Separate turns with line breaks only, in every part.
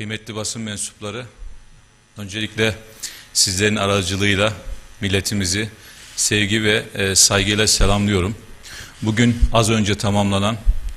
Kıymetli basın mensupları, öncelikle sizlerin aracılığıyla milletimizi sevgi ve e, saygıyla selamlıyorum. Bugün az önce tamamlanan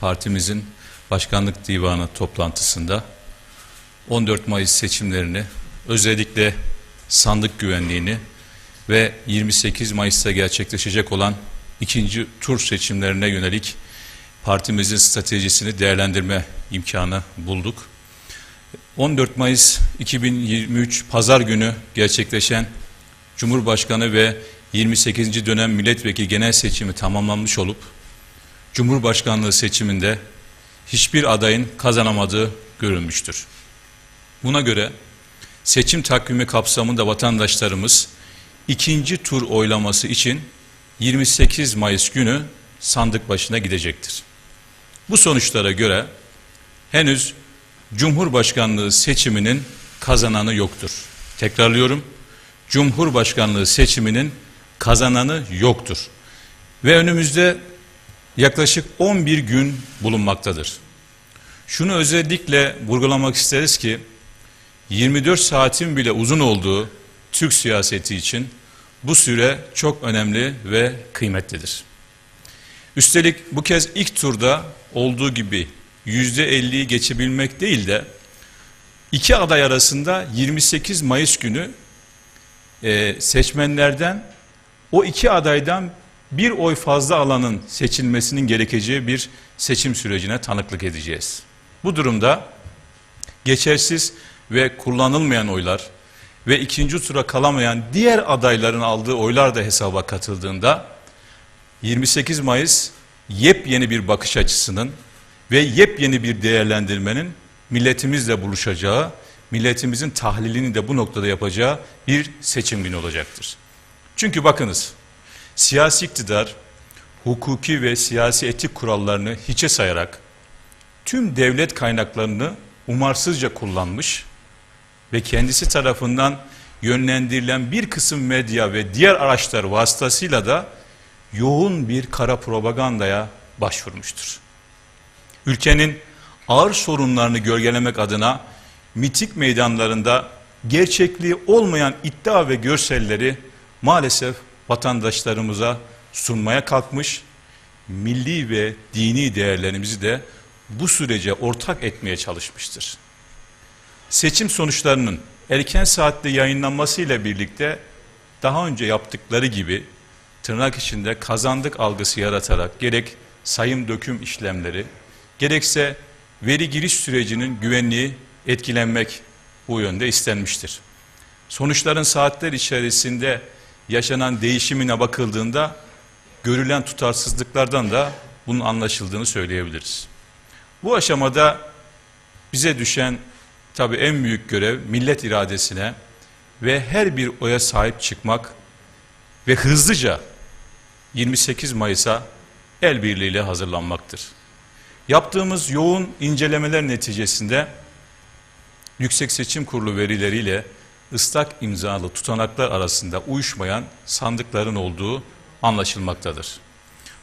partimizin başkanlık divanı toplantısında 14 Mayıs seçimlerini, özellikle sandık güvenliğini ve 28 Mayıs'ta gerçekleşecek olan ikinci tur seçimlerine yönelik partimizin stratejisini değerlendirme imkanı bulduk. 14 Mayıs 2023 Pazar günü gerçekleşen Cumhurbaşkanı ve 28. dönem milletvekili genel seçimi tamamlanmış olup Cumhurbaşkanlığı seçiminde hiçbir adayın kazanamadığı görülmüştür. Buna göre seçim takvimi kapsamında vatandaşlarımız ikinci tur oylaması için 28 Mayıs günü sandık başına gidecektir. Bu sonuçlara göre henüz Cumhurbaşkanlığı seçiminin kazananı yoktur. Tekrarlıyorum. Cumhurbaşkanlığı seçiminin kazananı yoktur. Ve önümüzde yaklaşık 11 gün bulunmaktadır. Şunu özellikle vurgulamak isteriz ki 24 saatin bile uzun olduğu Türk siyaseti için bu süre çok önemli ve kıymetlidir. Üstelik bu kez ilk turda olduğu gibi %50'yi geçebilmek değil de iki aday arasında 28 Mayıs günü e, seçmenlerden o iki adaydan bir oy fazla alanın seçilmesinin gerekeceği bir seçim sürecine tanıklık edeceğiz. Bu durumda geçersiz ve kullanılmayan oylar ve ikinci tura kalamayan diğer adayların aldığı oylar da hesaba katıldığında 28 Mayıs yepyeni bir bakış açısının ve yepyeni bir değerlendirmenin milletimizle buluşacağı, milletimizin tahlilini de bu noktada yapacağı bir seçim günü olacaktır. Çünkü bakınız, siyasi iktidar, hukuki ve siyasi etik kurallarını hiçe sayarak tüm devlet kaynaklarını umarsızca kullanmış ve kendisi tarafından yönlendirilen bir kısım medya ve diğer araçlar vasıtasıyla da yoğun bir kara propagandaya başvurmuştur. Ülkenin ağır sorunlarını gölgelemek adına mitik meydanlarında gerçekliği olmayan iddia ve görselleri maalesef vatandaşlarımıza sunmaya kalkmış, milli ve dini değerlerimizi de bu sürece ortak etmeye çalışmıştır. Seçim sonuçlarının erken saatte yayınlanmasıyla birlikte daha önce yaptıkları gibi tırnak içinde kazandık algısı yaratarak gerek sayım döküm işlemleri gerekse veri giriş sürecinin güvenliği etkilenmek bu yönde istenmiştir. Sonuçların saatler içerisinde yaşanan değişimine bakıldığında görülen tutarsızlıklardan da bunun anlaşıldığını söyleyebiliriz. Bu aşamada bize düşen tabii en büyük görev millet iradesine ve her bir oya sahip çıkmak ve hızlıca 28 Mayıs'a el birliğiyle hazırlanmaktır. Yaptığımız yoğun incelemeler neticesinde Yüksek Seçim Kurulu verileriyle ıslak imzalı tutanaklar arasında uyuşmayan sandıkların olduğu anlaşılmaktadır.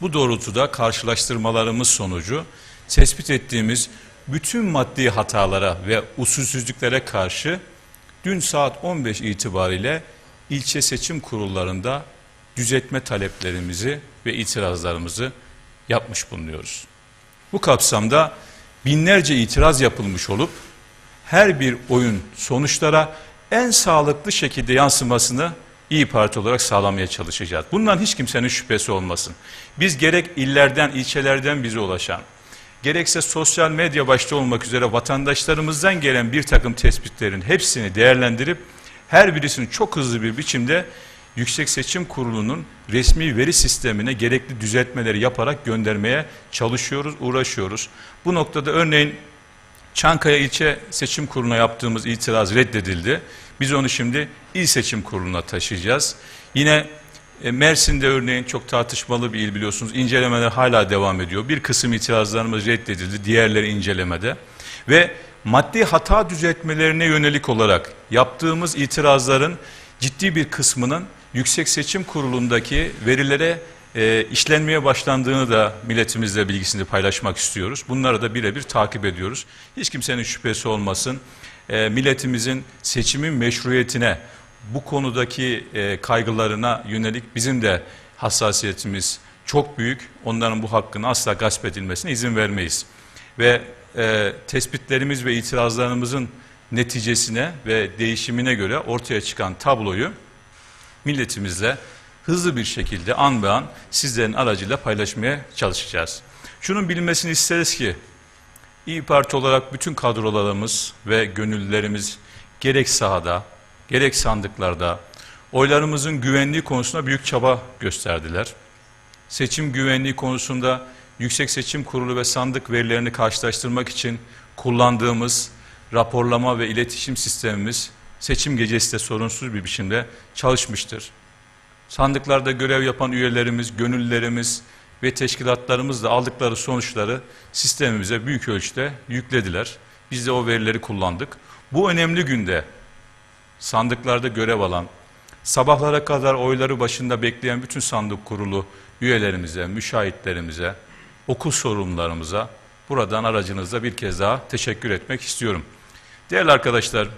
Bu doğrultuda karşılaştırmalarımız sonucu tespit ettiğimiz bütün maddi hatalara ve usulsüzlüklere karşı dün saat 15 itibariyle ilçe seçim kurullarında düzeltme taleplerimizi ve itirazlarımızı yapmış bulunuyoruz. Bu kapsamda binlerce itiraz yapılmış olup her bir oyun sonuçlara en sağlıklı şekilde yansımasını İyi Parti olarak sağlamaya çalışacağız. Bundan hiç kimsenin şüphesi olmasın. Biz gerek illerden, ilçelerden bize ulaşan, gerekse sosyal medya başta olmak üzere vatandaşlarımızdan gelen bir takım tespitlerin hepsini değerlendirip her birisini çok hızlı bir biçimde Yüksek Seçim Kurulu'nun resmi veri sistemine gerekli düzeltmeleri yaparak göndermeye çalışıyoruz, uğraşıyoruz. Bu noktada örneğin Çankaya İlçe Seçim Kurulu'na yaptığımız itiraz reddedildi. Biz onu şimdi İl Seçim Kurulu'na taşıyacağız. Yine e, Mersin'de örneğin çok tartışmalı bir il biliyorsunuz. İncelemeler hala devam ediyor. Bir kısım itirazlarımız reddedildi, diğerleri incelemede. Ve maddi hata düzeltmelerine yönelik olarak yaptığımız itirazların ciddi bir kısmının Yüksek Seçim Kurulu'ndaki verilere e, işlenmeye başlandığını da milletimizle bilgisini paylaşmak istiyoruz. Bunları da birebir takip ediyoruz. Hiç kimsenin şüphesi olmasın. e, milletimizin seçimin meşruiyetine, bu konudaki e, kaygılarına yönelik bizim de hassasiyetimiz çok büyük. Onların bu hakkını asla gasp edilmesine izin vermeyiz. Ve e, tespitlerimiz ve itirazlarımızın neticesine ve değişimine göre ortaya çıkan tabloyu milletimizle hızlı bir şekilde an be an sizlerin aracıyla paylaşmaya çalışacağız. Şunun bilinmesini isteriz ki İyi Parti olarak bütün kadrolarımız ve gönüllülerimiz gerek sahada gerek sandıklarda oylarımızın güvenliği konusunda büyük çaba gösterdiler. Seçim güvenliği konusunda Yüksek Seçim Kurulu ve sandık verilerini karşılaştırmak için kullandığımız raporlama ve iletişim sistemimiz seçim gecesi de sorunsuz bir biçimde çalışmıştır. Sandıklarda görev yapan üyelerimiz, gönüllülerimiz ve teşkilatlarımız da aldıkları sonuçları sistemimize büyük ölçüde yüklediler. Biz de o verileri kullandık. Bu önemli günde sandıklarda görev alan, sabahlara kadar oyları başında bekleyen bütün sandık kurulu üyelerimize, müşahitlerimize, okul sorumlularımıza buradan aracınızda bir kez daha teşekkür etmek istiyorum. Değerli arkadaşlar,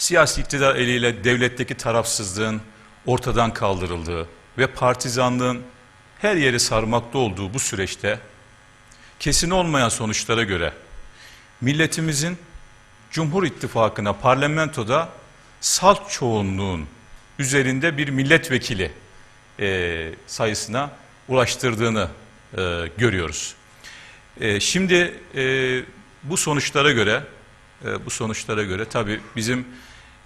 siyasi iktidar eliyle devletteki tarafsızlığın ortadan kaldırıldığı ve partizanlığın her yeri sarmakta olduğu bu süreçte kesin olmayan sonuçlara göre milletimizin Cumhur İttifakı'na parlamentoda salt çoğunluğun üzerinde bir milletvekili e, sayısına ulaştırdığını e, görüyoruz. E, şimdi e, bu sonuçlara göre e, bu sonuçlara göre tabii bizim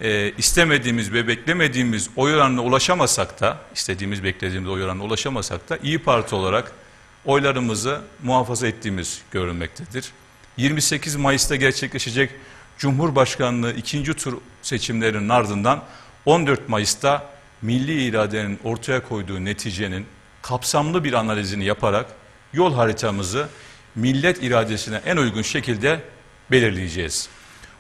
e, istemediğimiz ve beklemediğimiz oy oranına ulaşamasak da istediğimiz beklediğimiz oy oranına ulaşamasak da İyi Parti olarak oylarımızı muhafaza ettiğimiz görülmektedir. 28 Mayıs'ta gerçekleşecek Cumhurbaşkanlığı ikinci tur seçimlerinin ardından 14 Mayıs'ta milli iradenin ortaya koyduğu neticenin kapsamlı bir analizini yaparak yol haritamızı millet iradesine en uygun şekilde belirleyeceğiz.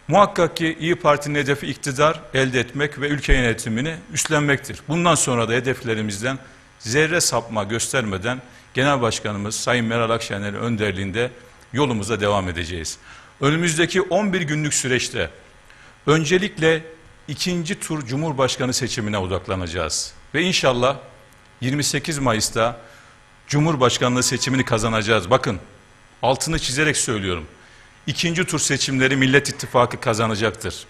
Muhakkak ki İyi Parti'nin hedefi iktidar elde etmek ve ülke yönetimini üstlenmektir. Bundan sonra da hedeflerimizden zerre sapma göstermeden Genel Başkanımız Sayın Meral Akşener'in önderliğinde yolumuza devam edeceğiz. Önümüzdeki 11 günlük süreçte öncelikle ikinci tur Cumhurbaşkanı seçimine odaklanacağız. Ve inşallah 28 Mayıs'ta Cumhurbaşkanlığı seçimini kazanacağız. Bakın altını çizerek söylüyorum. İkinci tur seçimleri Millet İttifakı kazanacaktır.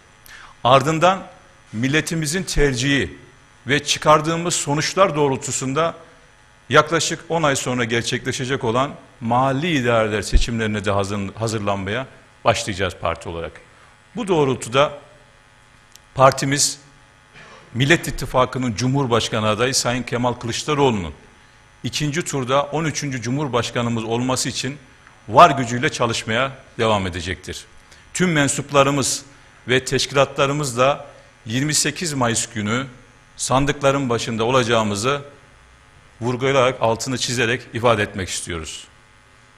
Ardından milletimizin tercihi ve çıkardığımız sonuçlar doğrultusunda yaklaşık 10 ay sonra gerçekleşecek olan mahalli idareler seçimlerine de hazır, hazırlanmaya başlayacağız parti olarak. Bu doğrultuda partimiz Millet İttifakı'nın Cumhurbaşkanı adayı Sayın Kemal Kılıçdaroğlu'nun ikinci turda 13. Cumhurbaşkanımız olması için var gücüyle çalışmaya devam edecektir. Tüm mensuplarımız ve teşkilatlarımız da 28 Mayıs günü sandıkların başında olacağımızı vurgulayarak altını çizerek ifade etmek istiyoruz.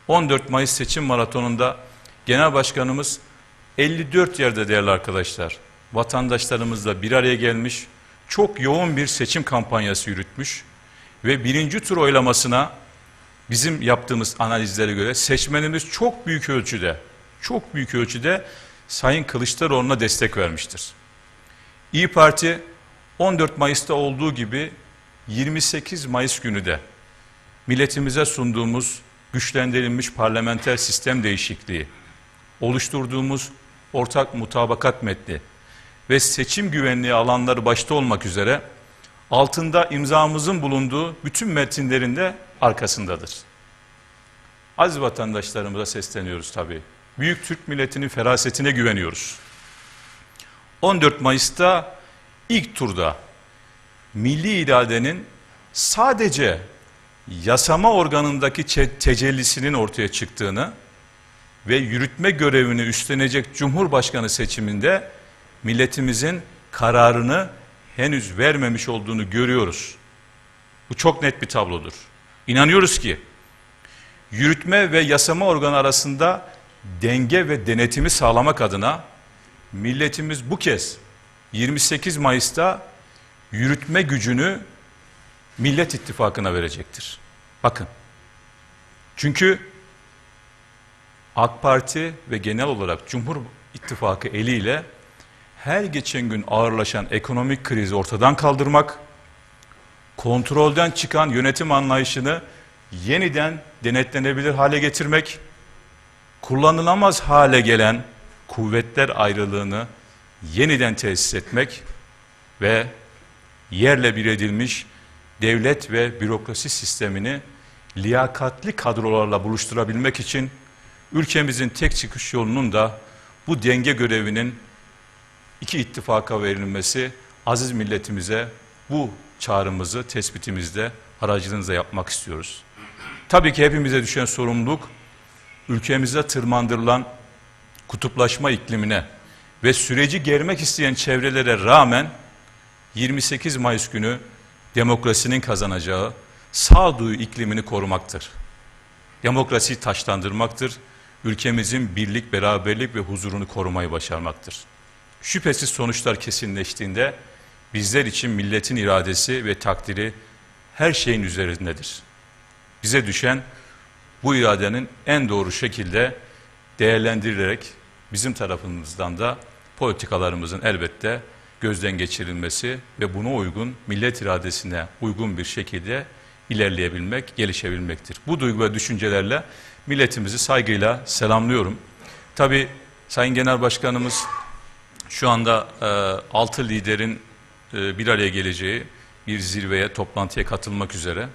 14 Mayıs seçim maratonunda Genel Başkanımız 54 yerde değerli arkadaşlar vatandaşlarımızla bir araya gelmiş, çok yoğun bir seçim kampanyası yürütmüş ve birinci tur oylamasına bizim yaptığımız analizlere göre seçmenimiz çok büyük ölçüde, çok büyük ölçüde Sayın Kılıçdaroğlu'na destek vermiştir. İyi Parti 14 Mayıs'ta olduğu gibi 28 Mayıs günü de milletimize sunduğumuz güçlendirilmiş parlamenter sistem değişikliği, oluşturduğumuz ortak mutabakat metni ve seçim güvenliği alanları başta olmak üzere altında imzamızın bulunduğu bütün metinlerinde arkasındadır. Aziz vatandaşlarımıza sesleniyoruz tabii. Büyük Türk milletinin ferasetine güveniyoruz. 14 Mayıs'ta ilk turda milli iradenin sadece yasama organındaki tecellisinin ortaya çıktığını ve yürütme görevini üstlenecek Cumhurbaşkanı seçiminde milletimizin kararını henüz vermemiş olduğunu görüyoruz. Bu çok net bir tablodur. İnanıyoruz ki yürütme ve yasama organı arasında denge ve denetimi sağlamak adına milletimiz bu kez 28 Mayıs'ta yürütme gücünü Millet İttifakı'na verecektir. Bakın. Çünkü AK Parti ve genel olarak Cumhur İttifakı eliyle her geçen gün ağırlaşan ekonomik krizi ortadan kaldırmak, kontrolden çıkan yönetim anlayışını yeniden denetlenebilir hale getirmek, kullanılamaz hale gelen kuvvetler ayrılığını yeniden tesis etmek ve yerle bir edilmiş devlet ve bürokrasi sistemini liyakatli kadrolarla buluşturabilmek için ülkemizin tek çıkış yolunun da bu denge görevinin iki ittifaka verilmesi aziz milletimize bu çağrımızı tespitimizde aracılığınızla yapmak istiyoruz. Tabii ki hepimize düşen sorumluluk ülkemize tırmandırılan kutuplaşma iklimine ve süreci germek isteyen çevrelere rağmen 28 Mayıs günü demokrasinin kazanacağı sağduyu iklimini korumaktır. Demokrasiyi taşlandırmaktır. Ülkemizin birlik, beraberlik ve huzurunu korumayı başarmaktır. Şüphesiz sonuçlar kesinleştiğinde bizler için milletin iradesi ve takdiri her şeyin üzerindedir. Bize düşen bu iradenin en doğru şekilde değerlendirilerek bizim tarafımızdan da politikalarımızın elbette gözden geçirilmesi ve buna uygun millet iradesine uygun bir şekilde ilerleyebilmek, gelişebilmektir. Bu duygu ve düşüncelerle milletimizi saygıyla selamlıyorum. Tabii Sayın Genel Başkanımız şu anda e, altı liderin bir araya geleceği bir zirveye, toplantıya katılmak üzere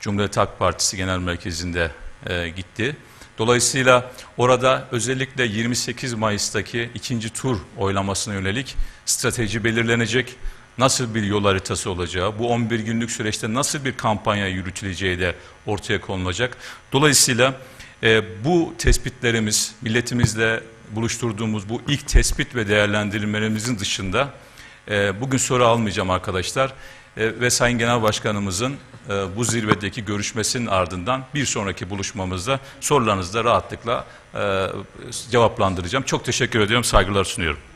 Cumhuriyet Halk Partisi Genel Merkezi'nde e, gitti. Dolayısıyla orada özellikle 28 Mayıs'taki ikinci tur oylamasına yönelik strateji belirlenecek. Nasıl bir yol haritası olacağı, bu 11 günlük süreçte nasıl bir kampanya yürütüleceği de ortaya konulacak. Dolayısıyla e, bu tespitlerimiz, milletimizle buluşturduğumuz bu ilk tespit ve değerlendirmelerimizin dışında e, bugün soru almayacağım arkadaşlar. E, ve Sayın Genel Başkanımızın e, bu zirvedeki görüşmesinin ardından bir sonraki buluşmamızda sorularınızı da rahatlıkla e, cevaplandıracağım. Çok teşekkür ediyorum, saygılar sunuyorum.